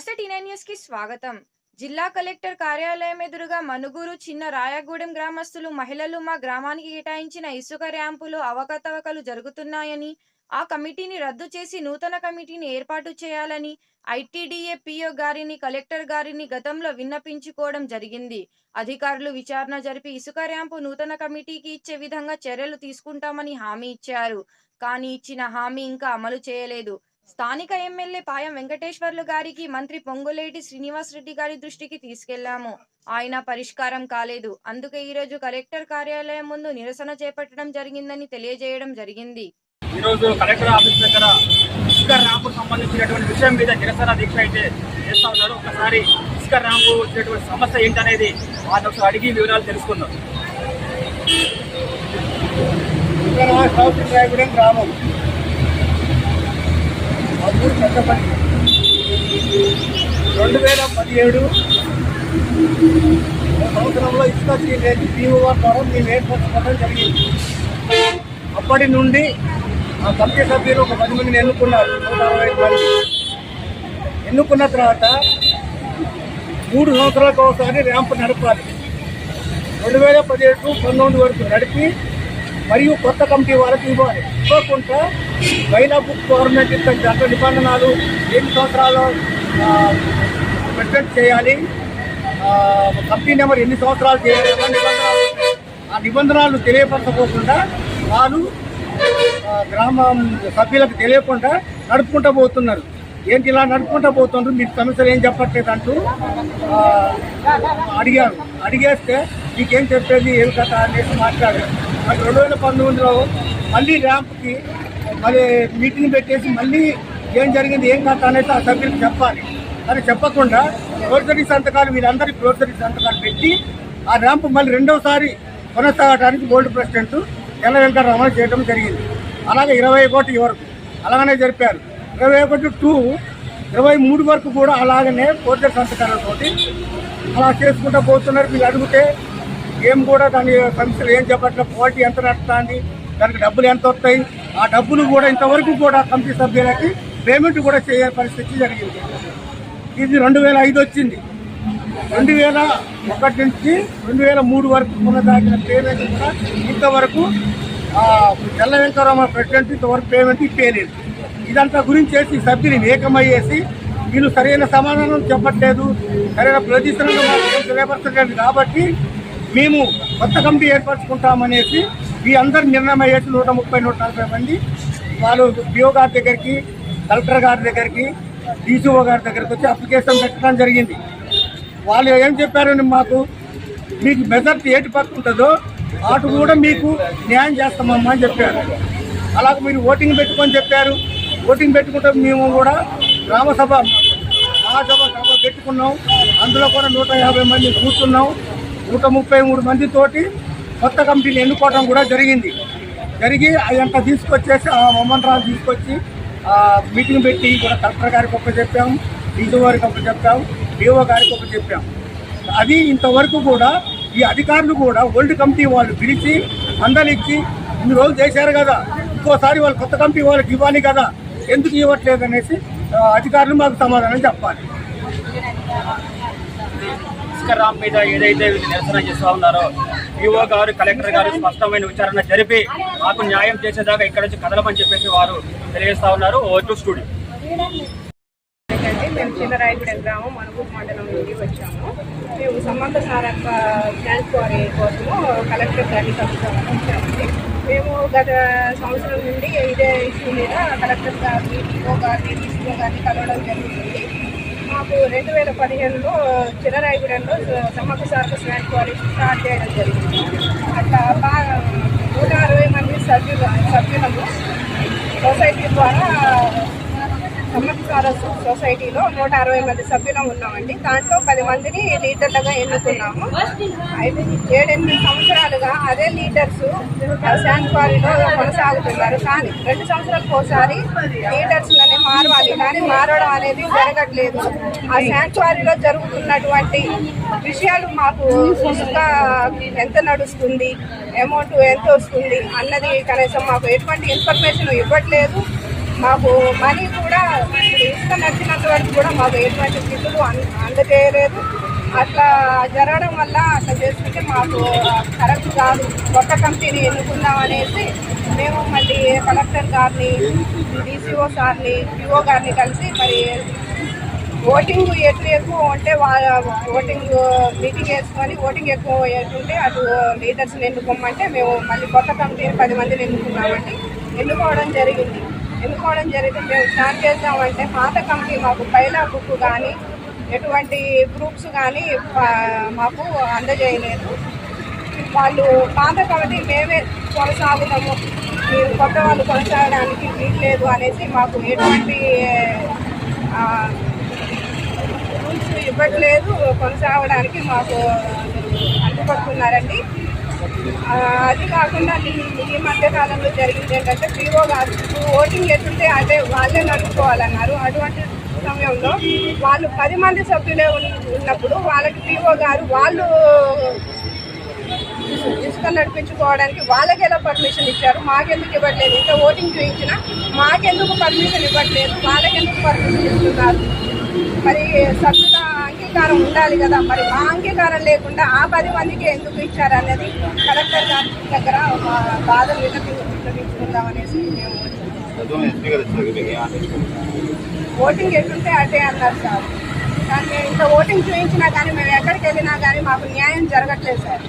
నమస్తే టీనే న్యూస్కి స్వాగతం. జిల్లా కలెక్టర్ కార్యాలయం ఎదురుగా మనుగురు చిన్న రాయగూడెం గ్రామస్తులు మహిళలు మా గ్రామానికి కేటాయించిన ఇసుక ర్యాంపులు అవకతవకలు జరుగుతున్నాయని ఆ కమిటీని రద్దు చేసి నూతన కమిటీని ఏర్పాటు చేయాలని ఐటీడీఏ పిఓ గారిని కలెక్టర్ గారిని గతంలో విన్నపించుకోవడం జరిగింది. అధికారులు విచారణ జరిపి ఇసుక ర్యాంపు నూతన కమిటీకి ఇచ్చే విధంగా చర్యలు తీసుకుంటామని హామీ ఇచ్చారు. కానీ ఇచ్చిన హామీ ఇంకా అమలు చేయలేదు. స్థానిక ఎమ్మెల్యే పాయం వెంకటేశ్వర్లు గారికి మంత్రి పొంగులేటి శ్రీనివాస్ రెడ్డి గారి దృష్టికి తీసుకెళ్ళాము. ఆయన పరిష్కారం కాలేదు. అందుకే ఈరోజు కలెక్టర్ కార్యాలయం ముందు నిరసన చేపట్టడం జరిగిందని తెలియజేయడం జరిగింది. ఈరోజు కలెక్టర్ ఆఫీస్ దగ్గర ఇసుక ర్యాంపు సంబంధించినటువంటి విషయం మీద నిరసన దీక్ష అయితే చేస్తా ఉన్నారు. ఒకసారి ఇసుక ర్యాంపు వచ్చినటువంటి సమస్య ఏంటనేది ఒకసారి అడిగి వివరాలు తెలుసుకుందాం. గ్రామం. మా చట్టపతి. రెండు వేల పదిహేడు సంవత్సరంలో ఇసుక లేదు పీఓ ద్వారా మేము ఏర్పరచుకోవడం జరిగింది. అప్పటి నుండి ఆ కమిటీ సభ్యులు ఒక పది మందిని ఎన్నుకున్నారు. నూట అరవై ఐదు మంది. ఎన్నుకున్న తర్వాత మూడు సంవత్సరాలకు ఒకసారి ర్యాంప్ నడపాలి. రెండు వేల పదిహేడు పంతొమ్మిది వరకు నడిపి మరియు కొత్త కమిటీ వాళ్ళకి ఇవ్వాలి. ఇవ్వకుండా మహిళా బుక్ గవర్నమెంట్ ఇచ్చిన చట్ట నిబంధనలు ఎన్ని సంవత్సరాలు ప్రెసిడెంట్ చేయాలి. కంపెనీ నెంబర్ ఎన్ని సంవత్సరాలు చేయాలి నిబంధనలు ఆ నిబంధనలు తెలియపరచకోకుండా వాళ్ళు గ్రామ గ్రామం సభ్యులకు తెలియకుండా నడుపుకుంటూ పోతున్నారు. ఏంటి ఇలా నడుపుకుంటూ పోతుండ్రు? మీకు సమస్యలు ఏం చెప్పట్లేదు అంటూ అడిగారు. అడిగేస్తే మీకేం చెప్పేది? ఏం కథ అనేసి మాట్లాడారు. మరి రెండు వేల పంతొమ్మిదిలో మళ్ళీ ర్యాంప్కి మళ్ళీ మీటింగ్ పెట్టేసి మళ్ళీ ఏం జరిగింది ఏం కథ అనేది ఆ సభ్యులకు చెప్పాలి. అని చెప్పకుండా ప్రోసరీ సంతకాలు వీళ్ళందరి ప్రోసరీ సంతకాలు పెట్టి ఆ ర్యాంప్ మళ్ళీ రెండవసారి కొనసాగడానికి బోర్డు ప్రెసిడెంట్ ఎల్ల వెంకటరమణ చేయడం జరిగింది. అలాగే ఇరవై కోటి వరకు. అలాగనే జరిపారు. ఇరవై ఒకటి టూ ఇరవై మూడు వరకు కూడా అలాగనే పోర్టర్ సంతకాలతోటి అలా చేసుకుంటూ పోతున్నారు. మీరు అడిగితే ఏం కూడా దాని సమస్యలు ఏం చెప్పట్లేదు. క్వాలిటీ ఎంత నడుస్తుంది దానికి డబ్బులు ఎంత వస్తాయి? ఆ డబ్బులు కూడా ఇంతవరకు కూడా కమిటీ సభ్యులకి పేమెంట్ కూడా చేయ పరిస్థితి జరిగింది. ఇది రెండు వేల ఐదు వచ్చింది. రెండు వేల ఒకటి నుంచి రెండు వేల మూడు వరకు కొనసాగిన పేమెంట్ కూడా ఇంతవరకు తెల్ల వెంకరామ ప్రెసిడెంట్ ఇంతవరకు పేమెంట్ ఇప్పేయలేదు ఇదంతా గురించి చేసి సభ్యులు ఏకమయ్యేసి వీళ్ళు సరైన సమాధానం చెప్పట్లేదు సరైన ప్రదర్శనలు మాకు తెలియపరచలేదు కాబట్టి మేము కొత్త కమిటీ ఏర్పరచుకుంటామనేసి ఈ అందరు నిర్ణయం అయ్యేసి నూట ముప్పై నూట నలభై మంది వాళ్ళు డిఓ గారి దగ్గరికి కలెక్టర్ గారి దగ్గరికి డీసీఓ గారి దగ్గరికి వచ్చి అప్లికేషన్ పెట్టడం జరిగింది. వాళ్ళు ఏం చెప్పారని మాకు మీకు మెజార్టీ ఏటి పక్క ఉంటుందో అటు కూడా మీకు న్యాయం చేస్తామమ్మా అని చెప్పారు. అలాగే మీరు ఓటింగ్ పెట్టుకొని చెప్పారు. ఓటింగ్ పెట్టుకుంటే మేము కూడా గ్రామసభ మహాసభ సభ పెట్టుకున్నాం. అందులో కూడా నూట యాభై మంది కూర్చున్నాం. నూట ముప్పై మూడు మందితోటి కొత్త కమిటీని ఎన్నుకోవడం కూడా జరిగింది. జరిగి అదంతా తీసుకొచ్చేసి ఆ మొమ్మన్ రాజు తీసుకొచ్చి మీటింగ్ పెట్టి కూడా కలెక్టర్ గారికి ఒక చెప్పాం డీజీ గారికి ఒక చెప్పాం డిఓ గారికి ఒక చెప్పాం. అది ఇంతవరకు కూడా ఈ అధికారులు కూడా ఓల్డ్ కమిటీ వాళ్ళు పిలిచి అందరిచ్చి ఇన్ని రోజులు చేశారు కదా ఇంకోసారి వాళ్ళు కొత్త కమిటీ వాళ్ళకి ఇవ్వాలి కదా ఎందుకు ఇవ్వట్లేదు అనేసి అధికారులు మాకు సమాధానం చెప్పాలి. ర్యాంప్ మీద ఏదైతే నిరసన చేస్తా ఉన్నారో ఈఓ గారు కలెక్టర్ గారు స్పష్టమైన విచారణ జరిపి మాకు న్యాయం చేసేదాకా ఇక్కడ నుంచి కదలమని చెప్పేసి వారు తెలియజేస్తా ఉన్నారు. Over to studio. మేము చిన్నరాయగూడెం గ్రామం మనుగూరు మండలం నుండి వచ్చాము. మేము సారక్క కోసము కలెక్టర్ గారిని కలుస్తామని మేము గత సంవత్సరం నుండి ఇదే ఇష్యూ మీద కలెక్టర్ గారిని డిఓ గారిని డిసిఓ గారిని కలవడం జరుగుతుంది. మాకు రెండు వేల పదిహేనులో చిన్నరాయగూడెంలో సమగ్ర సార్క స్టాండ్ కాలేజ్ స్టార్ట్ చేయడం జరిగింది. అట్లా బాగా నూట అరవై మంది సభ్యులు సభ్యులము సొసైటీ ద్వారా ఆర్ఎస్ సొసైటీలో నూట అరవై మంది సభ్యులం ఉన్నామండి. దాంట్లో పది మందిని లీడర్లుగా ఎన్నుకున్నాము. ఏడెనిమిది సంవత్సరాలుగా అదే లీడర్స్ శాండ్ క్వారీలో కొనసాగుతున్నారు. కానీ రెండు సంవత్సరాలకు ఒకసారి లీడర్స్లని మారవాలి. కానీ మారడం అనేది జరగట్లేదు. ఆ శాండ్ క్వారీలో జరుగుతున్నటువంటి విషయాలు మాకు ఇసుక ఎంత నడుస్తుంది అమౌంట్ ఎంత వస్తుంది అన్నది కనీసం మాకు ఎటువంటి ఇన్ఫర్మేషన్ ఇవ్వట్లేదు. మాకు మనీ కూడా ఇసుక నచ్చినంత వరకు కూడా మాకు ఎటువంటి బిల్లులు అందజేయలేదు అట్లా జరగడం వల్ల అట్లా చేసుకుంటే మాకు కరెక్ట్ కాదు. కొత్త కంపెనీని ఎన్నుకుందాం అనేసి మేము మళ్ళీ కలెక్టర్ గారిని డీసీఓ సార్ని పిఓ గారిని కలిసి మరి ఓటింగ్ ఎట్లు ఎక్కువ ఉంటే ఓటింగ్ మీటింగ్ వేసుకొని ఓటింగ్ ఎక్కువ వేసుకుంటే అటు లీడర్స్ని ఎన్నుకోమంటే మేము మళ్ళీ కొత్త కమిటీని పది మందిని ఎన్నుకున్నామండి. ఎన్నుకోవడం జరిగింది. ఎన్నుకోవడం జరిగితే మేము స్టార్ట్ చేద్దామంటే పాత కమిటీ మాకు పైలా బుక్ కానీ ఎటువంటి ప్రూఫ్స్ కానీ మాకు అందజేయలేదు. వాళ్ళు పాత కమిటీ మేమే కొనసాగుతాము. మీరు కొత్త వాళ్ళు కొనసాగడానికి వీల్లేదు అనేసి మాకు ఎటువంటి రూల్స్ ఇవ్వట్లేదు. కొనసాగడానికి మాకు అడ్డుపడుతున్నారండి అది కాకుండా ఈ- మధ్యకాలంలో మధ్య కాలంలో జరిగింది ఏంటంటే పీఓ గారు ఓటింగ్ ఎటుంటే అదే వాళ్ళే నడుపుకోవాలన్నారు. అటువంటి సమయంలో వాళ్ళు పది మంది సభ్యులే ఉన్నప్పుడు వాళ్ళకి పీఓ గారు వాళ్ళు ఇసుక నడిపించుకోవడానికి వాళ్ళకి ఎలా పర్మిషన్ ఇచ్చారు? మాకెందుకు ఇవ్వట్లేదు? ఇంత ఓటింగ్ చూపించినా మాకెందుకు పర్మిషన్ ఇవ్వట్లేదు? వాళ్ళకెందుకు పర్మిషన్ ఇస్తున్నారు? మరి సభ్యుల అంగీకారం ఉండాలి కదా. మరి మా అంగీకారం లేకుండా ఆ పది మందికి ఎందుకు ఇచ్చారు అనేది కలెక్టర్ గారి దగ్గర మా బాధలు విన్నపి విన్నపించుకుందాం అనేసి మేము. ఓటింగ్ ఎటుంటే అటే అన్నారు సార్. కానీ మేము ఇంత ఓటింగ్ చూపించినా కానీ మేము ఎక్కడికి వెళ్ళినా కానీ మాకు న్యాయం జరగట్లేదు సార్.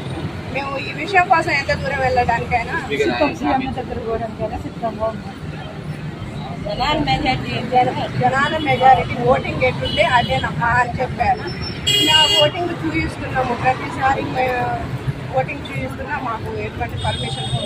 మేము ఈ విషయం కోసం ఎంత దూరం వెళ్ళడానికైనా జనాల మెజారిటీ ఓటింగ్ ఎటుంటే అదేనమ్మా అని చెప్పారు. ఇలా ఓటింగ్ చూపిస్తున్నాము ప్రతిసారి ఓటింగ్ చూపిస్తున్నా మాకు ఎటువంటి పర్మిషన్